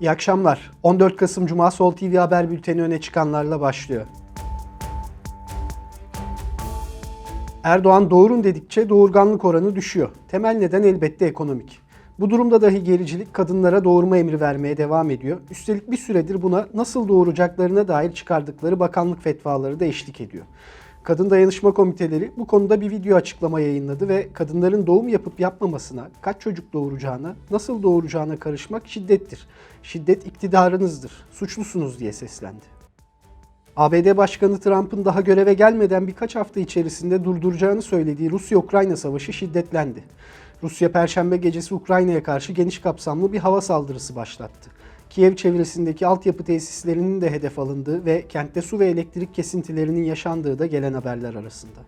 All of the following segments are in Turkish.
İyi akşamlar. 14 Kasım Cuma Sol TV Haber Bülteni öne çıkanlarla başlıyor. Erdoğan doğurun dedikçe doğurganlık oranı düşüyor. Temel neden elbette ekonomik. Bu durumda dahi gericilik kadınlara doğurma emri vermeye devam ediyor. Üstelik bir süredir buna nasıl doğuracaklarına dair çıkardıkları bakanlık fetvaları da eşlik ediyor. Kadın Dayanışma Komiteleri bu konuda bir video açıklama yayınladı ve kadınların doğum yapıp yapmamasına, kaç çocuk doğuracağına, nasıl doğuracağına karışmak şiddettir. Şiddet iktidarınızdır, suçlusunuz diye seslendi. ABD Başkanı Trump'ın daha göreve gelmeden birkaç hafta içerisinde durduracağını söylediği Rusya-Ukrayna savaşı şiddetlendi. Rusya Perşembe gecesi Ukrayna'ya karşı geniş kapsamlı bir hava saldırısı başlattı. Kiev çevresindeki altyapı tesislerinin de hedef alındığı ve kentte su ve elektrik kesintilerinin yaşandığı da gelen haberler arasında.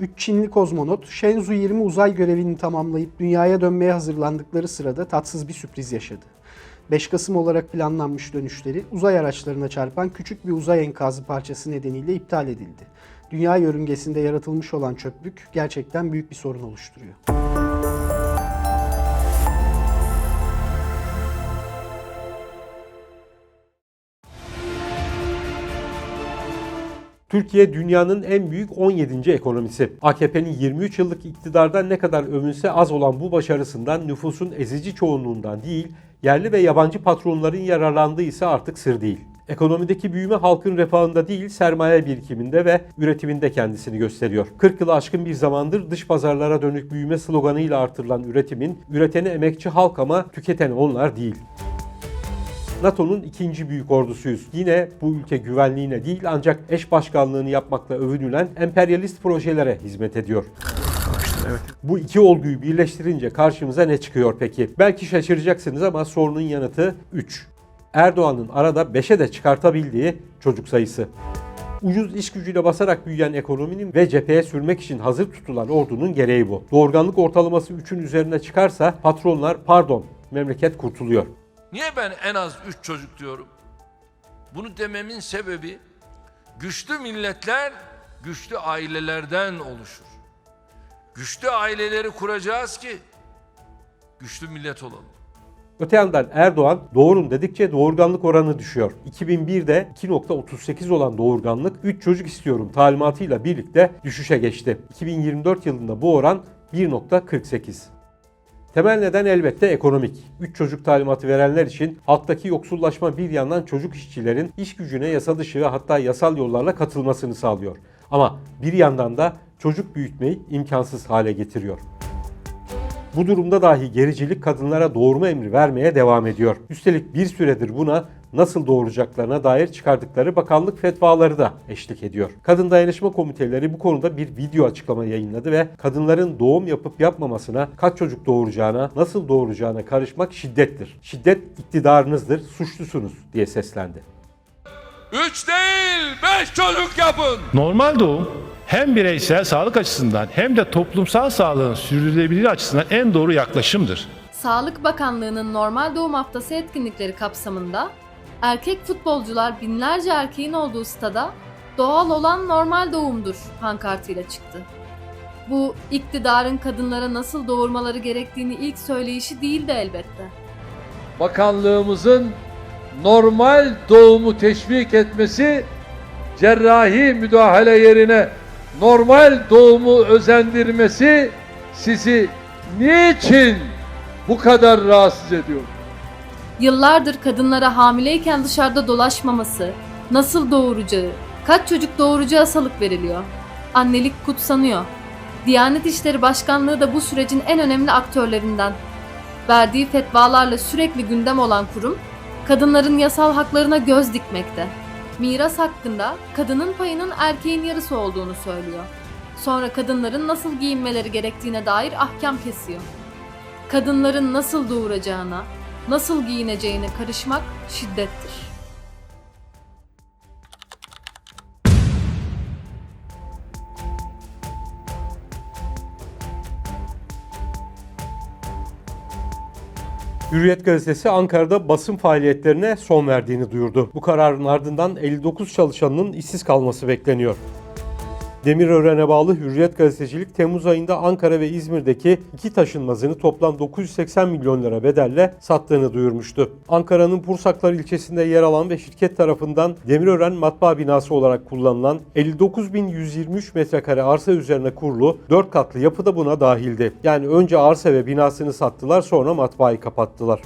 3 Çinli kozmonot Shenzhou 20 uzay görevini tamamlayıp dünyaya dönmeye hazırlandıkları sırada tatsız bir sürpriz yaşadı. 5 Kasım olarak planlanmış dönüşleri uzay araçlarına çarpan küçük bir uzay enkazı parçası nedeniyle iptal edildi. Dünya yörüngesinde yaratılmış olan çöplük gerçekten büyük bir sorun oluşturuyor. Türkiye dünyanın en büyük 17. ekonomisi. AKP'nin 23 yıllık iktidardan ne kadar övünse az olan bu başarısından nüfusun ezici çoğunluğundan değil, yerli ve yabancı patronların yararlandığı ise artık sır değil. Ekonomideki büyüme halkın refahında değil, sermaye birikiminde ve üretiminde kendisini gösteriyor. 40 yılı aşkın bir zamandır dış pazarlara dönük büyüme sloganıyla artırılan üretimin, üreteni emekçi halk ama tüketeni onlar değil. NATO'nun ikinci büyük ordusuyuz. Yine bu ülke güvenliğine değil ancak eş başkanlığını yapmakla övünülen emperyalist projelere hizmet ediyor. Bu iki olguyu birleştirince karşımıza ne çıkıyor peki? Belki şaşıracaksınız ama sorunun yanıtı 3. Erdoğan'ın arada 5'e de çıkartabildiği çocuk sayısı. Ucuz iş gücüyle basarak büyüyen ekonominin ve cepheye sürmek için hazır tutulan ordunun gereği bu. Doğurganlık ortalaması 3'ün üzerine çıkarsa patronlar pardon memleket kurtuluyor. Niye ben en az 3 çocuk diyorum? Bunu dememin sebebi güçlü milletler güçlü ailelerden oluşur. Güçlü aileleri kuracağız ki güçlü millet olalım. Öte yandan Erdoğan doğurun dedikçe doğurganlık oranı düşüyor. 2001'de 2.38 olan doğurganlık 3 çocuk istiyorum talimatıyla birlikte düşüşe geçti. 2024 yılında bu oran 1.48. Temel neden elbette ekonomik. 3 çocuk talimatı verenler için halktaki yoksullaşma bir yandan çocuk işçilerin iş gücüne yasa dışı ve hatta yasal yollarla katılmasını sağlıyor. Ama bir yandan da çocuk büyütmeyi imkansız hale getiriyor. Bu durumda dahi gericilik kadınlara doğurma emri vermeye devam ediyor. Üstelik bir süredir buna nasıl doğuracaklarına dair çıkardıkları bakanlık fetvaları da eşlik ediyor. Kadın Dayanışma Komiteleri bu konuda bir video açıklama yayınladı ve kadınların doğum yapıp yapmamasına, kaç çocuk doğuracağına, nasıl doğuracağına karışmak şiddettir. Şiddet iktidarınızdır, suçlusunuz diye seslendi. 3 değil 5 çocuk yapın. Normal doğum hem bireysel sağlık açısından hem de toplumsal sağlığın sürdürülebilirliği açısından en doğru yaklaşımdır. Sağlık Bakanlığı'nın normal doğum haftası etkinlikleri kapsamında erkek futbolcular binlerce erkeğin olduğu stada doğal olan normal doğumdur pankartıyla çıktı. Bu iktidarın kadınlara nasıl doğurmaları gerektiğini ilk söyleyişi değildi elbette. bakanlığımızın normal doğumu teşvik etmesi cerrahi müdahale yerine normal doğumu özendirmesi sizi niçin bu kadar rahatsız ediyor? Yıllardır kadınlara hamileyken dışarıda dolaşmaması, nasıl doğuracağı, kaç çocuk doğuracağı salık veriliyor. Annelik kutsanıyor. Diyanet İşleri Başkanlığı da bu sürecin en önemli aktörlerinden. Verdiği fetvalarla sürekli gündem olan kurum, kadınların yasal haklarına göz dikmekte. Miras hakkında kadının payının erkeğin yarısı olduğunu söylüyor. Sonra kadınların nasıl giyinmeleri gerektiğine dair ahkam kesiyor. Kadınların nasıl doğuracağına, nasıl giyineceğine karışmak şiddettir. Hürriyet gazetesi Ankara'da basın faaliyetlerine son verdiğini duyurdu. Bu kararın ardından 59 çalışanının işsiz kalması bekleniyor. Demirören'e bağlı Hürriyet Gazetecilik Temmuz ayında Ankara ve İzmir'deki iki taşınmazını toplam 980 milyon lira bedelle sattığını duyurmuştu. Ankara'nın Pursaklar ilçesinde yer alan ve şirket tarafından Demirören matbaa binası olarak kullanılan 59.123 metrekare arsa üzerine kurulu 4 katlı yapı da buna dahildi. Yani önce arsa ve binasını sattılar sonra matbaayı kapattılar.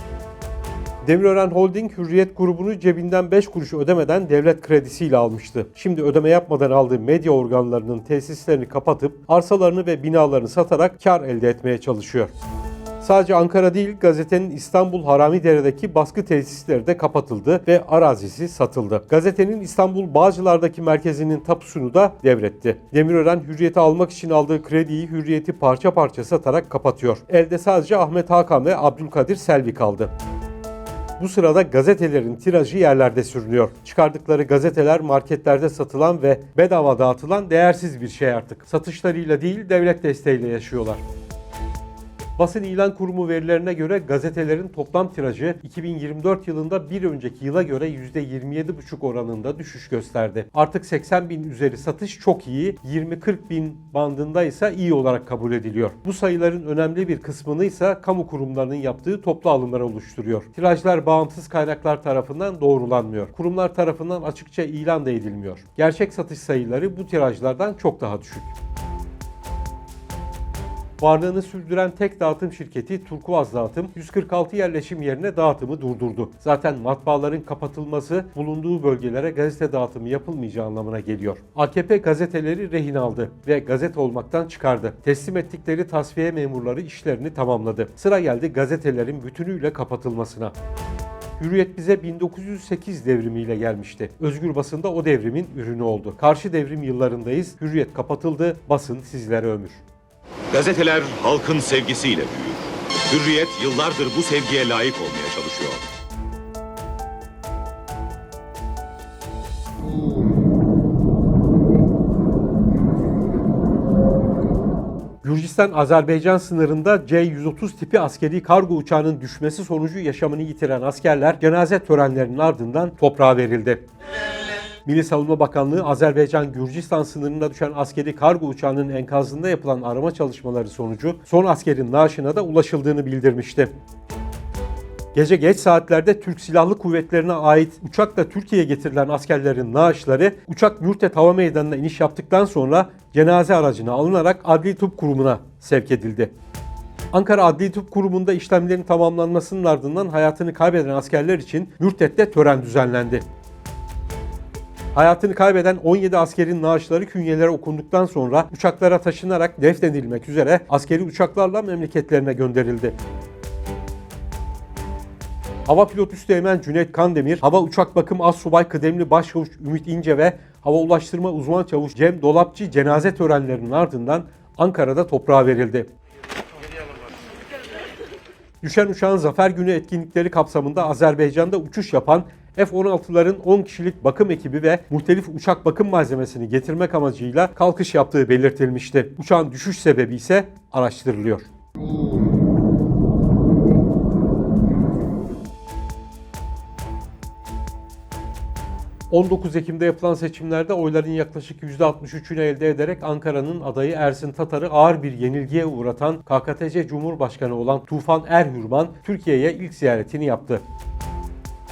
Demirören Holding Hürriyet grubunu cebinden 5 kuruş ödemeden devlet kredisiyle almıştı. Şimdi ödeme yapmadan aldığı medya organlarının tesislerini kapatıp arsalarını ve binalarını satarak kar elde etmeye çalışıyor. Sadece Ankara değil, gazetenin İstanbul Haramidere'deki baskı tesisleri de kapatıldı ve arazisi satıldı. Gazetenin İstanbul Bağcılar'daki merkezinin tapusunu da devretti. Demirören Hürriyet'i almak için aldığı krediyi Hürriyet'i parça parça satarak kapatıyor. Elde sadece Ahmet Hakan ve Abdülkadir Selvi kaldı. Bu sırada gazetelerin tirajı yerlerde sürünüyor. Çıkardıkları gazeteler marketlerde satılan ve bedava dağıtılan değersiz bir şey artık. Satışlarıyla değil devlet desteğiyle yaşıyorlar. Basın İlan Kurumu verilerine göre gazetelerin toplam tirajı 2024 yılında bir önceki yıla göre %27,5 oranında düşüş gösterdi. Artık 80 bin üzeri satış çok iyi, 20-40 bin bandında ise iyi olarak kabul ediliyor. Bu sayıların önemli bir kısmını ise kamu kurumlarının yaptığı toplu alımlar oluşturuyor. Tirajlar bağımsız kaynaklar tarafından doğrulanmıyor. Kurumlar tarafından açıkça ilan da edilmiyor. Gerçek satış sayıları bu tirajlardan çok daha düşük. Varlığını sürdüren tek dağıtım şirketi Turkuaz Dağıtım 146 yerleşim yerine dağıtımı durdurdu. Zaten matbaaların kapatılması bulunduğu bölgelere gazete dağıtımı yapılmayacağı anlamına geliyor. AKP gazeteleri rehin aldı ve gazete olmaktan çıkardı. Teslim ettikleri tasfiye memurları işlerini tamamladı. Sıra geldi gazetelerin bütünüyle kapatılmasına. Hürriyet bize 1908 devrimiyle gelmişti. Özgür basın da o devrimin ürünü oldu. Karşı devrim yıllarındayız. Hürriyet kapatıldı. Basın sizlere ömür. Gazeteler halkın sevgisiyle büyür. Hürriyet yıllardır bu sevgiye layık olmaya çalışıyor. Gürcistan-Azerbaycan sınırında C-130 tipi askeri kargo uçağının düşmesi sonucu yaşamını yitiren askerler cenaze törenlerinin ardından toprağa verildi. Milli Savunma Bakanlığı Azerbaycan-Gürcistan sınırına düşen askeri kargo uçağının enkazında yapılan arama çalışmaları sonucu son askerin naaşına da ulaşıldığını bildirmişti. Gece geç saatlerde Türk Silahlı Kuvvetlerine ait uçakla Türkiye'ye getirilen askerlerin naaşları uçak Mürtet Hava Meydanı'na iniş yaptıktan sonra cenaze aracına alınarak Adli Tıp Kurumu'na sevk edildi. Ankara Adli Tıp Kurumu'nda işlemlerin tamamlanmasının ardından hayatını kaybeden askerler için Mürtet'te tören düzenlendi. Hayatını kaybeden 17 askerin naaşları künyelere okunduktan sonra uçaklara taşınarak defnedilmek üzere askeri uçaklarla memleketlerine gönderildi. Hava pilot üsteğmen Cüneyt Kandemir, hava uçak bakım az subay kıdemli başçavuş Ümit İnce ve hava ulaştırma uzman çavuş Cem Dolapçı cenaze törenlerinin ardından Ankara'da toprağa verildi. Düşen uçağın Zafer Günü etkinlikleri kapsamında Azerbaycan'da uçuş yapan F-16'ların 10 kişilik bakım ekibi ve muhtelif uçak bakım malzemesini getirmek amacıyla kalkış yaptığı belirtilmişti. Uçağın düşüş sebebi ise araştırılıyor. ...19 Ekim'de yapılan seçimlerde oyların yaklaşık %63'ünü elde ederek Ankara'nın adayı Ersin Tatar'ı ağır bir yenilgiye uğratan KKTC Cumhurbaşkanı olan Tufan Erhürman Türkiye'ye ilk ziyaretini yaptı.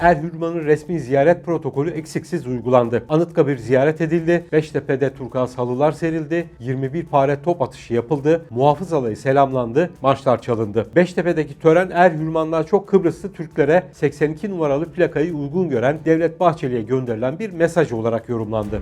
Erhürman'ın resmi ziyaret protokolü eksiksiz uygulandı. Anıtkabir ziyaret edildi, Beştepe'de turkuaz halılar serildi, 21 pare top atışı yapıldı, muhafız alayı selamlandı, marşlar çalındı. Beştepe'deki tören Erhürman'dan çok Kıbrıslı Türklere 82 numaralı plakayı uygun gören Devlet Bahçeli'ye gönderilen bir mesaj olarak yorumlandı.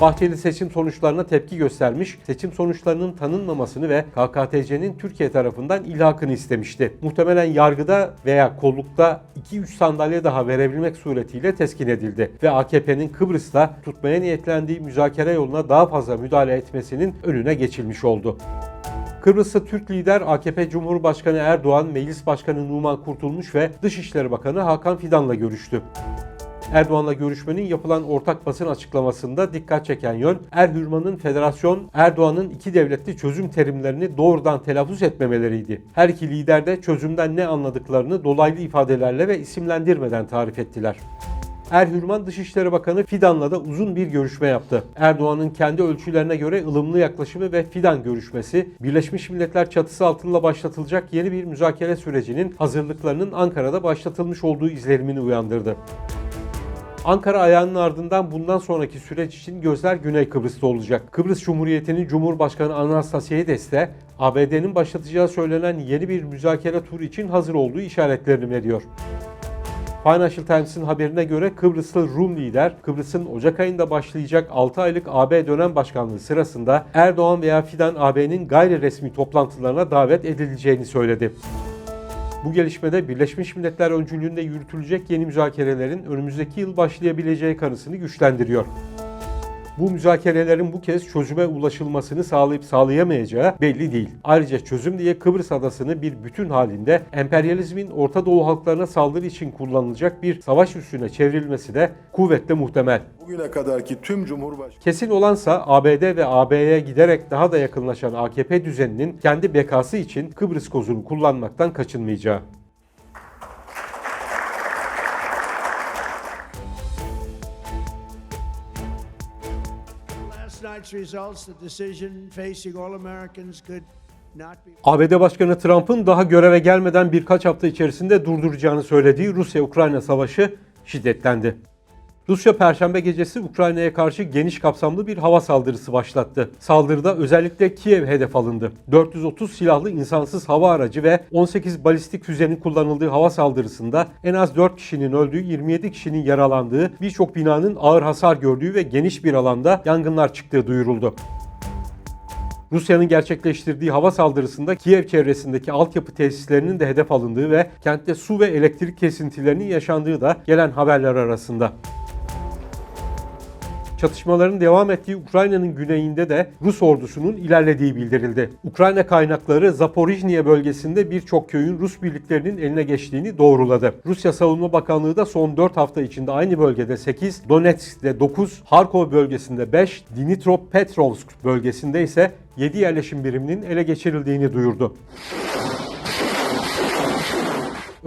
Bahçeli seçim sonuçlarına tepki göstermiş, seçim sonuçlarının tanınmamasını ve KKTC'nin Türkiye tarafından ilhakını istemişti. Muhtemelen yargıda veya kollukta 2-3 sandalye daha verebilmek suretiyle teskin edildi ve AKP'nin Kıbrıs'ta tutmaya niyetlendiği müzakere yoluna daha fazla müdahale etmesinin önüne geçilmiş oldu. Kıbrıs'ta Türk lider AKP Cumhurbaşkanı Erdoğan, Meclis Başkanı Numan Kurtulmuş ve Dışişleri Bakanı Hakan Fidan'la görüştü. Erdoğan'la görüşmenin yapılan ortak basın açıklamasında dikkat çeken yön Erhürman'ın federasyon Erdoğan'ın iki devletli çözüm terimlerini doğrudan telaffuz etmemeleriydi. Her iki lider de çözümden ne anladıklarını dolaylı ifadelerle ve isimlendirmeden tarif ettiler. Erhürman Dışişleri Bakanı Fidan'la da uzun bir görüşme yaptı. Erdoğan'ın kendi ölçülerine göre ılımlı yaklaşımı ve Fidan görüşmesi, Birleşmiş Milletler çatısı altında başlatılacak yeni bir müzakere sürecinin hazırlıklarının Ankara'da başlatılmış olduğu izlenimini uyandırdı. Ankara ayağının ardından bundan sonraki süreç için gözler Güney Kıbrıs'ta olacak. Kıbrıs Cumhuriyeti'nin Cumhurbaşkanı Anastasiades de ABD'nin başlatacağı söylenen yeni bir müzakere turu için hazır olduğu işaretlerini veriyor. Financial Times'ın haberine göre Kıbrıslı Rum lider, Kıbrıs'ın Ocak ayında başlayacak 6 aylık AB dönem başkanlığı sırasında Erdoğan veya Fidan AB'nin gayri resmi toplantılarına davet edileceğini söyledi. Bu gelişmede Birleşmiş Milletler öncülüğünde yürütülecek yeni müzakerelerin önümüzdeki yıl başlayabileceği kanısını güçlendiriyor. Bu müzakerelerin bu kez çözüme ulaşılmasını sağlayıp sağlayamayacağı belli değil. Ayrıca çözüm diye Kıbrıs adasını bir bütün halinde emperyalizmin Orta Doğu halklarına saldırı için kullanılacak bir savaş üssüne çevrilmesi de kuvvetle muhtemel. Bugüne kadarki tüm Cumhurbaşkanı Kesin olansa ABD ve AB'ye giderek daha da yakınlaşan AKP düzeninin kendi bekası için Kıbrıs kozunu kullanmaktan kaçınmayacağı. ABD Başkanı Trump'ın daha göreve gelmeden birkaç hafta içerisinde durduracağını söylediği Rusya-Ukrayna savaşı şiddetlendi. Rusya Perşembe gecesi Ukrayna'ya karşı geniş kapsamlı bir hava saldırısı başlattı. Saldırıda özellikle Kiev hedef alındı. 430 silahlı insansız hava aracı ve 18 balistik füzenin kullanıldığı hava saldırısında en az 4 kişinin öldüğü, 27 kişinin yaralandığı, birçok binanın ağır hasar gördüğü ve geniş bir alanda yangınlar çıktığı duyuruldu. Rusya'nın gerçekleştirdiği hava saldırısında Kiev çevresindeki altyapı tesislerinin de hedef alındığı ve kentte su ve elektrik kesintilerinin yaşandığı da gelen haberler arasında. Çatışmaların devam ettiği Ukrayna'nın güneyinde de Rus ordusunun ilerlediği bildirildi. Ukrayna kaynakları Zaporijniye bölgesinde birçok köyün Rus birliklerinin eline geçtiğini doğruladı. Rusya Savunma Bakanlığı da son 4 hafta içinde aynı bölgede 8, Donetsk'te 9, Harkov bölgesinde 5, Dnipropetrovsk bölgesinde ise 7 yerleşim biriminin ele geçirildiğini duyurdu.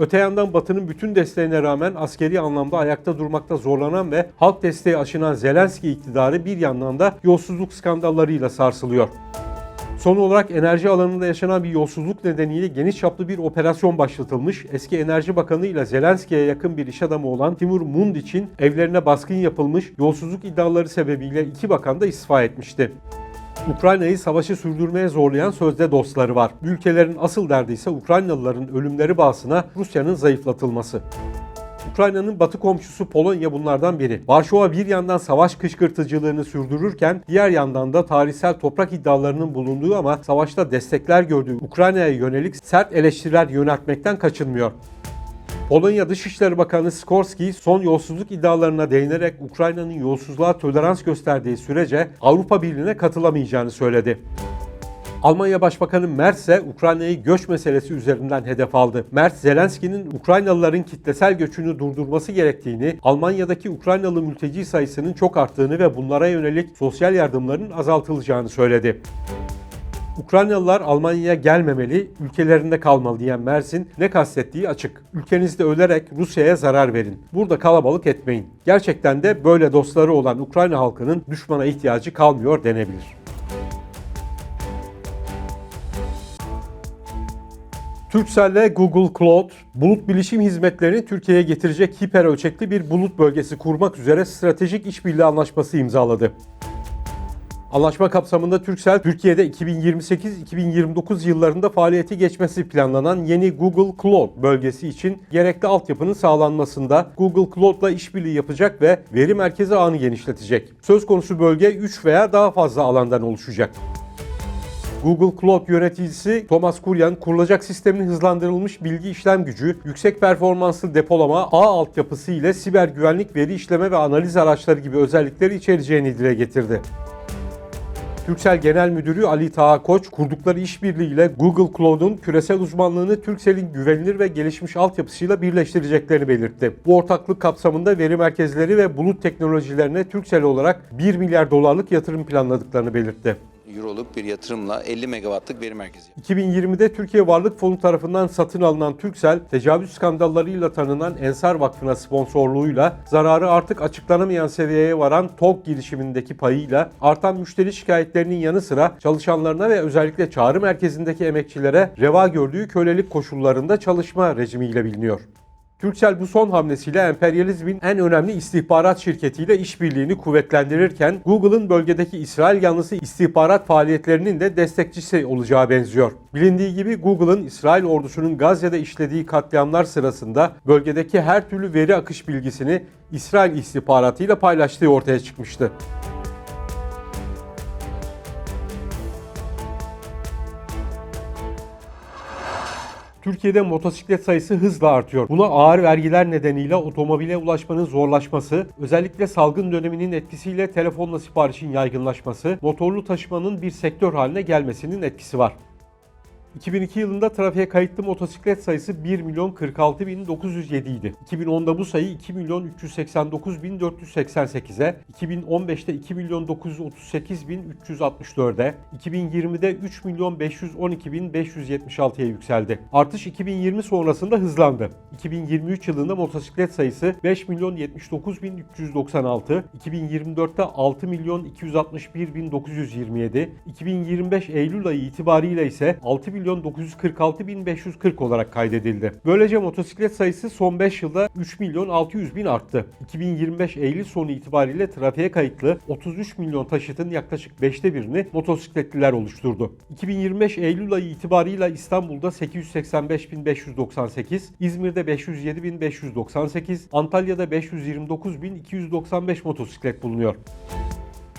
Öte yandan Batı'nın bütün desteğine rağmen askeri anlamda ayakta durmakta zorlanan ve halk desteği aşınan Zelenski iktidarı bir yandan da yolsuzluk skandallarıyla sarsılıyor. Son olarak enerji alanında yaşanan bir yolsuzluk nedeniyle geniş çaplı bir operasyon başlatılmış. Eski Enerji Bakanı ile Zelenski'ye yakın bir iş adamı olan Timur Mundiç'in evlerine baskın yapılmış, yolsuzluk iddiaları sebebiyle iki bakan da istifa etmişti. Ukrayna'yı savaşı sürdürmeye zorlayan sözde dostları var. Ülkelerin asıl derdi ise Ukraynalıların ölümleri bahsına Rusya'nın zayıflatılması. Ukrayna'nın batı komşusu Polonya bunlardan biri. Varşova bir yandan savaş kışkırtıcılığını sürdürürken diğer yandan da tarihsel toprak iddialarının bulunduğu ama savaşta destekler gördüğü Ukrayna'ya yönelik sert eleştiriler yöneltmekten kaçınmıyor. Polonya Dışişleri Bakanı Skorski son yolsuzluk iddialarına değinerek Ukrayna'nın yolsuzluğa tolerans gösterdiği sürece Avrupa Birliği'ne katılamayacağını söyledi. Almanya Başbakanı Merz ise Ukrayna'yı göç meselesi üzerinden hedef aldı. Merz, Zelenski'nin Ukraynalıların kitlesel göçünü durdurması gerektiğini, Almanya'daki Ukraynalı mülteci sayısının çok arttığını ve bunlara yönelik sosyal yardımların azaltılacağını söyledi. Ukraynalılar Almanya'ya gelmemeli, ülkelerinde kalmalı diyen Mersin ne kastettiği açık. Ülkenizde ölerek Rusya'ya zarar verin. Burada kalabalık etmeyin. Gerçekten de böyle dostları olan Ukrayna halkının düşmana ihtiyacı kalmıyor denebilir. Turkcell ile Google Cloud, bulut bilişim hizmetlerini Türkiye'ye getirecek hiper ölçekli bir bulut bölgesi kurmak üzere stratejik işbirliği anlaşması imzaladı. Anlaşma kapsamında Turkcell, Türkiye'de 2028-2029 yıllarında faaliyeti geçmesi planlanan yeni Google Cloud bölgesi için gerekli altyapının sağlanmasında Google Cloud'la işbirliği yapacak ve veri merkezi ağını genişletecek. Söz konusu bölge 3 veya daha fazla alandan oluşacak. Google Cloud yöneticisi Thomas Kuryan, kurulacak sistemin hızlandırılmış bilgi işlem gücü, yüksek performanslı depolama, ağ altyapısı ile siber güvenlik, veri işleme ve analiz araçları gibi özellikleri içereceğini dile getirdi. Turkcell Genel Müdürü Ali Taha Koç, kurdukları işbirliğiyle Google Cloud'un küresel uzmanlığını Turkcell'in güvenilir ve gelişmiş altyapısıyla birleştireceklerini belirtti. Bu ortaklık kapsamında veri merkezleri ve bulut teknolojilerine Turkcell olarak 1 milyar dolarlık yatırım planladıklarını belirtti. Euroluk bir yatırımla 50 megawattlık veri merkezi 2020'de Türkiye Varlık Fonu tarafından satın alınan Turkcell, tecavüz skandallarıyla tanınan Ensar Vakfı'na sponsorluğuyla zararı artık açıklanamayan seviyeye varan TOG girişimindeki payıyla artan müşteri şikayetlerinin yanı sıra çalışanlarına ve özellikle çağrı merkezindeki emekçilere reva gördüğü kölelik koşullarında çalışma rejimiyle biliniyor. Turkcell bu son hamlesiyle emperyalizmin en önemli istihbarat şirketiyle işbirliğini kuvvetlendirirken Google'ın bölgedeki İsrail yanlısı istihbarat faaliyetlerinin de destekçisi olacağı benziyor. Bilindiği gibi Google'ın İsrail ordusunun Gazze'de işlediği katliamlar sırasında bölgedeki her türlü veri akış bilgisini İsrail istihbaratıyla paylaştığı ortaya çıkmıştı. Türkiye'de motosiklet sayısı hızla artıyor. Buna ağır vergiler nedeniyle otomobile ulaşmanın zorlaşması, özellikle salgın döneminin etkisiyle telefonla siparişin yaygınlaşması, motorlu taşımanın bir sektör haline gelmesinin etkisi var. 2002 yılında trafiğe kayıtlı motosiklet sayısı 1 milyon 46 bin 907 idi. 2010'da bu sayı 2 milyon 389 bin 488'e, 2015'te 2 milyon 938 bin 364'e, 2020'de 3 milyon 512 bin 576'ya yükseldi. Artış 2020 sonrasında hızlandı. 2023 yılında motosiklet sayısı 5 milyon 79 bin 396, 2024'te 6 milyon 261 bin 927, 2025 Eylül ayı itibariyle ise 6 milyon 946 bin 540 olarak kaydedildi. Böylece motosiklet sayısı son 5 yılda 3 milyon 600 bin arttı. 2025 Eylül sonu itibariyle trafiğe kayıtlı 33 milyon taşıtın yaklaşık 5'te birini motosikletliler oluşturdu. 2025 Eylül ayı itibarıyla İstanbul'da 885.598, İzmir'de 507.598, Antalya'da 529.295 motosiklet bulunuyor.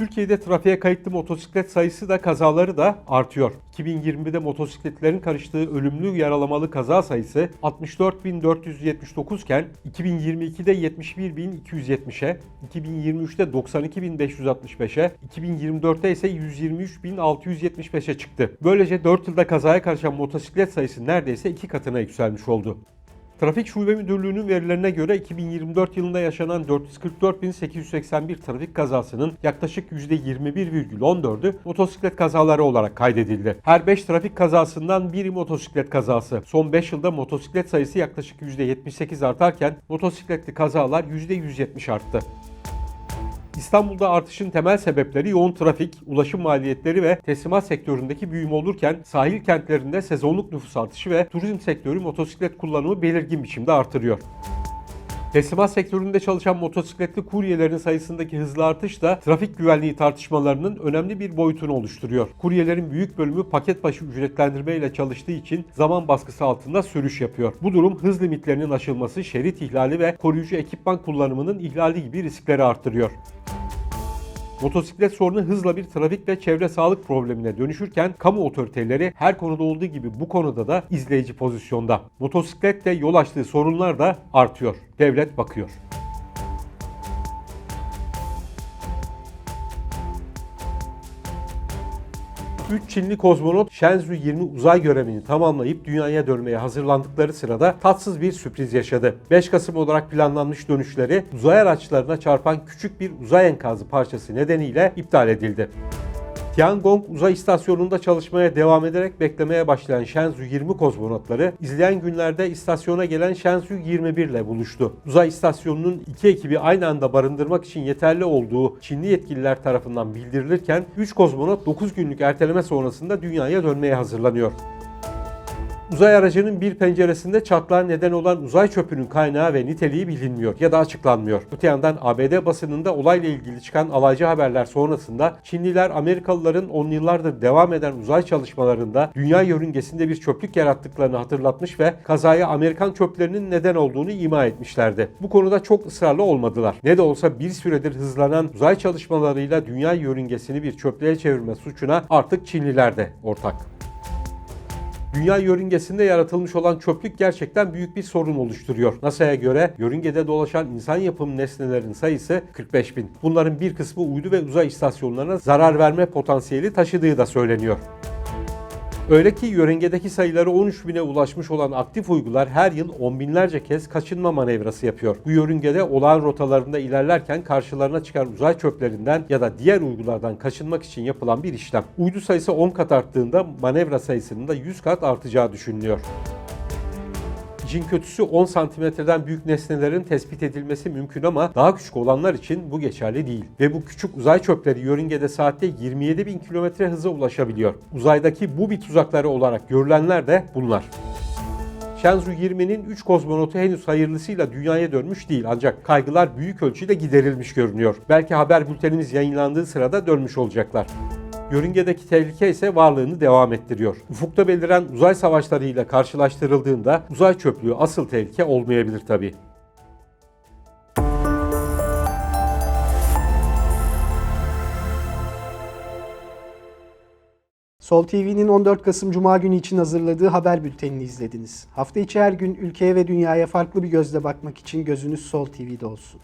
Türkiye'de trafiğe kayıtlı motosiklet sayısı da kazaları da artıyor. 2020'de motosikletlerin karıştığı ölümlü yaralamalı kaza sayısı 64.479 iken 2022'de 71.270'e, 2023'te 92.565'e, 2024'te ise 123.675'e çıktı. Böylece 4 yılda kazaya karışan motosiklet sayısı neredeyse iki katına yükselmiş oldu. Trafik Şube Müdürlüğü'nün verilerine göre 2024 yılında yaşanan 444.881 trafik kazasının yaklaşık %21,14'ü motosiklet kazaları olarak kaydedildi. Her 5 trafik kazasından biri motosiklet kazası. Son 5 yılda motosiklet sayısı yaklaşık %78 artarken motosikletli kazalar %170 arttı. İstanbul'da artışın temel sebepleri yoğun trafik, ulaşım maliyetleri ve teslimat sektöründeki büyüme olurken sahil kentlerinde sezonluk nüfus artışı ve turizm sektörü motosiklet kullanımı belirgin biçimde artırıyor. Teslimat sektöründe çalışan motosikletli kuryelerin sayısındaki hızlı artış da trafik güvenliği tartışmalarının önemli bir boyutunu oluşturuyor. Kuryelerin büyük bölümü paket başı ücretlendirme ile çalıştığı için zaman baskısı altında sürüş yapıyor. Bu durum hız limitlerinin aşılması, şerit ihlali ve koruyucu ekipman kullanımının ihlali gibi riskleri artırıyor. Motosiklet sorunu hızla bir trafik ve çevre sağlık problemine dönüşürken kamu otoriteleri her konuda olduğu gibi bu konuda da izleyici pozisyonda. Motosikletle yol açtığı sorunlar da artıyor. Devlet bakıyor. Üç Çinli kozmonot Shenzhou 20 uzay görevini tamamlayıp dünyaya dönmeye hazırlandıkları sırada tatsız bir sürpriz yaşadı. 5 Kasım olarak planlanmış dönüşleri uzay araçlarına çarpan küçük bir uzay enkazı parçası nedeniyle iptal edildi. Tiangong uzay istasyonunda çalışmaya devam ederek beklemeye başlayan Shenzhou 20 kozmonotları izleyen günlerde istasyona gelen Shenzhou 21 ile buluştu. Uzay istasyonunun iki ekibi aynı anda barındırmak için yeterli olduğu Çinli yetkililer tarafından bildirilirken 3 kozmonot 9 günlük erteleme sonrasında dünyaya dönmeye hazırlanıyor. Uzay aracının bir penceresinde çatlağa neden olan uzay çöpünün kaynağı ve niteliği bilinmiyor ya da açıklanmıyor. Öte yandan ABD basınında olayla ilgili çıkan alaycı haberler sonrasında Çinliler Amerikalıların 10 yıllardır devam eden uzay çalışmalarında dünya yörüngesinde bir çöplük yarattıklarını hatırlatmış ve kazaya Amerikan çöplerinin neden olduğunu ima etmişlerdi. Bu konuda çok ısrarlı olmadılar. Ne de olsa bir süredir hızlanan uzay çalışmalarıyla dünya yörüngesini bir çöplüğe çevirme suçuna artık Çinliler de ortak. Dünya yörüngesinde yaratılmış olan çöplük gerçekten büyük bir sorun oluşturuyor. NASA'ya göre yörüngede dolaşan insan yapımı nesnelerin sayısı 45 bin. Bunların bir kısmı uydu ve uzay istasyonlarına zarar verme potansiyeli taşıdığı da söyleniyor. Öyle ki yörüngedeki sayıları 13 bine ulaşmış olan aktif uygular her yıl on binlerce kez kaçınma manevrası yapıyor. Bu yörüngede olağan rotalarında ilerlerken karşılarına çıkan uzay çöplerinden ya da diğer uygulardan kaçınmak için yapılan bir işlem. Uydu sayısı 10 kat arttığında manevra sayısının da 100 kat artacağı düşünülüyor. Cin kötüsü 10 santimetreden büyük nesnelerin tespit edilmesi mümkün ama daha küçük olanlar için bu geçerli değil. Ve bu küçük uzay çöpleri yörüngede saatte 27 bin kilometre hıza ulaşabiliyor. Uzaydaki bu bir tuzakları olarak görülenler de bunlar. Shenzhou 20'nin 3 kozmonotu henüz hayırlısıyla dünyaya dönmüş değil ancak kaygılar büyük ölçüde giderilmiş görünüyor. Belki haber bültenimiz yayınlandığı sırada dönmüş olacaklar. Yörüngedeki tehlike ise varlığını devam ettiriyor. Ufukta beliren uzay savaşlarıyla karşılaştırıldığında uzay çöplüğü asıl tehlike olmayabilir tabii. Sol TV'nin 14 Kasım Cuma günü için hazırladığı haber bültenini izlediniz. Hafta içi her gün ülkeye ve dünyaya farklı bir gözle bakmak için gözünüz Sol TV'de olsun.